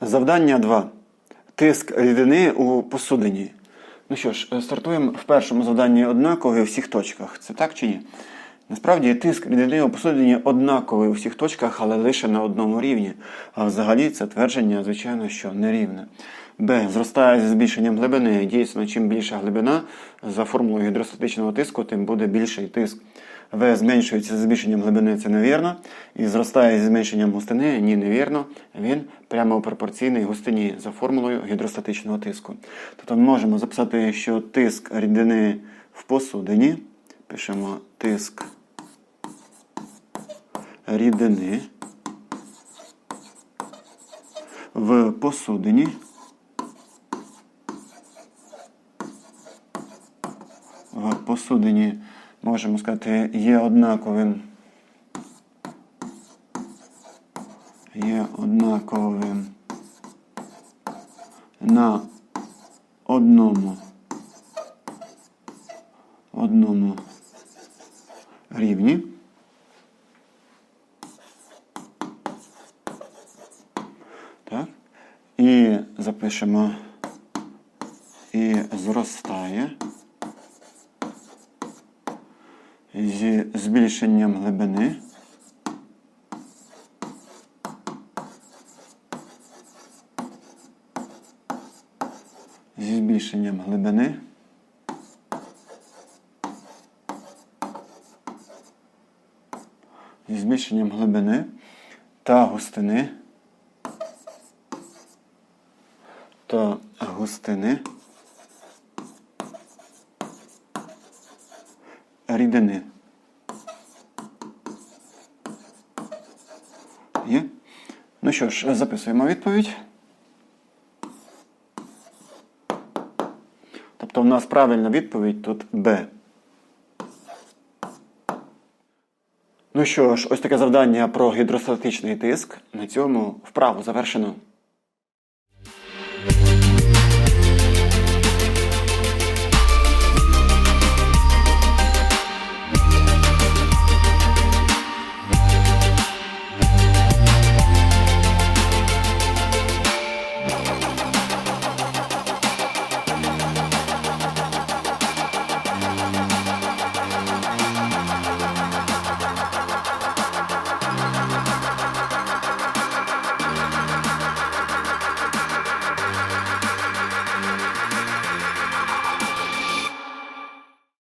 Завдання 2. Тиск рідини у посудині. Ну що ж, е, стартуємо в першому завданні однаковий у всіх точках. Це так чи ні? Насправді тиск рідини у посудині однаковий у всіх точках, але лише на одному рівні. А взагалі це твердження, звичайно, що нерівне. Б. Зростає зі збільшенням глибини. Дійсно, чим більша глибина, за формулою гідростатичного тиску, тим буде більший тиск. В зменшується зі збільшенням глибини, це невірно. І зростає зі зменшенням густини, ні, невірно. Він прямо пропорційний густині за формулою гідростатичного тиску. Тобто ми можемо записати, що тиск рідини в посудині. Пишемо тиск рідини в посудині. В посудині можемо сказати є однаковим. Є однаковим на одному одному рівні. І запишемо і зростає зі збільшенням глибини. Зі збільшенням глибини. Зі збільшенням глибини та густини. Та густини рідини. Є? Ну що ж, записуємо відповідь. Тобто в нас правильна відповідь тут Б. Ну що ж, ось таке завдання про гідростатичний тиск. На цьому вправу завершено.